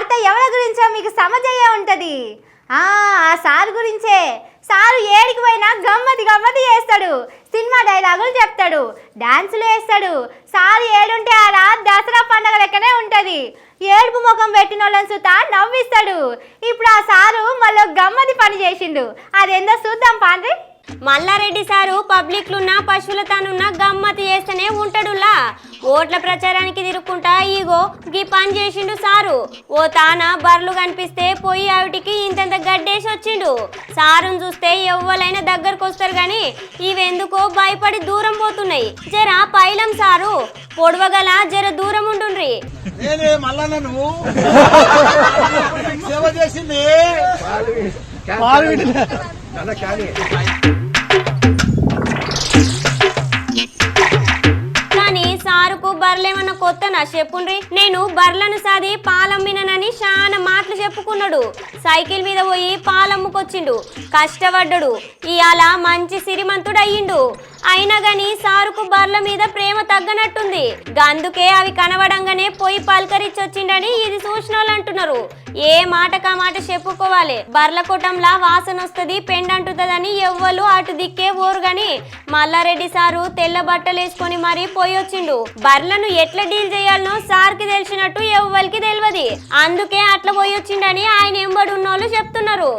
వార్త ఎవరి గురించో మీకు సమజయ్యే ఉంటుంది. ఆ సార్ గురించే. సారు ఏడికి పోయినా గమ్మతి గమ్మతి చేస్తాడు. సినిమా డైలాగులు చెప్తాడు. డాన్సులు వేస్తాడు. సారు ఏడుంటే ఆ రాత్ దసరా పండగ లెక్కనే ఉంటుంది. ఏడుపు ముఖం పెట్టిన వాళ్ళని సుతా నవ్విస్తాడు. ఇప్పుడు ఆ సారు మళ్ళీ గమ్మతి పని చేసిండు. అదేందో చూద్దాం పాండ్రి. మల్లారెడ్డి సారు పబ్లిక్లున్నా పశువులతోనున్నా గమ్మతి చేస్తూనే ఉంటాడులా. ఓట్ల ప్రచారానికి తిరుక్కుంటా ఈగో గీ పని చేసిండు సారు. ఓ తాన బర్లు కనిపిస్తే పోయి ఆవిటికి ఇంతంత గడ్డేసి వచ్చిండు. సారును చూస్తే ఎవ్వలైనా దగ్గరకు వస్తారు గాని ఇవెందుకో భయపడి దూరం పోతున్నాయి. జర పైలం సారు పొడవగల జర దూరం ఉండుండ్రి. నేనే మల్లన్న నువ్వు సేవ చేసింది. సారుకు బర్లేమన్నా కొత్తనా? చెప్పుండ్రి. నేను బర్లను సాది పాలమ్మిననని చాలా మాటలు చెప్పుకున్నాడు. సైకిల్ మీద పోయి పాలమ్ముకొచ్చిండు. కష్టపడ్డాడు. ఇవాళ మంచి సిరిమంతుడు అయ్యిండు అయినా గాని సారుకు బర్ల మీద ప్రేమ తగ్గనట్టుంది. గందుకే అవి కనబడంగానే పోయి పలకరించొచ్చిండని ఇది సూచనలు అంటున్నారు ఏ మాటకా మాట చెప్పుకోవాలి? బర్ల కుటంలా వాసన వస్తుంది పెండంటుతుందని ఎవ్వరు అటు దిక్కే ఓరు మల్లారెడ్డి సారు తెల్ల బట్టలు వేసుకొని మరీ పోయొచ్చిండు బర్లను ఎట్లా డీల్ చేయాలనో సార్కి తెలిసినట్టు ఎవ్వరికి తెలియదు అందుకే అట్లా పోయొచ్చిండని ఆయన ఎంబడి ఉన్నోళ్ళు చెప్తున్నారు.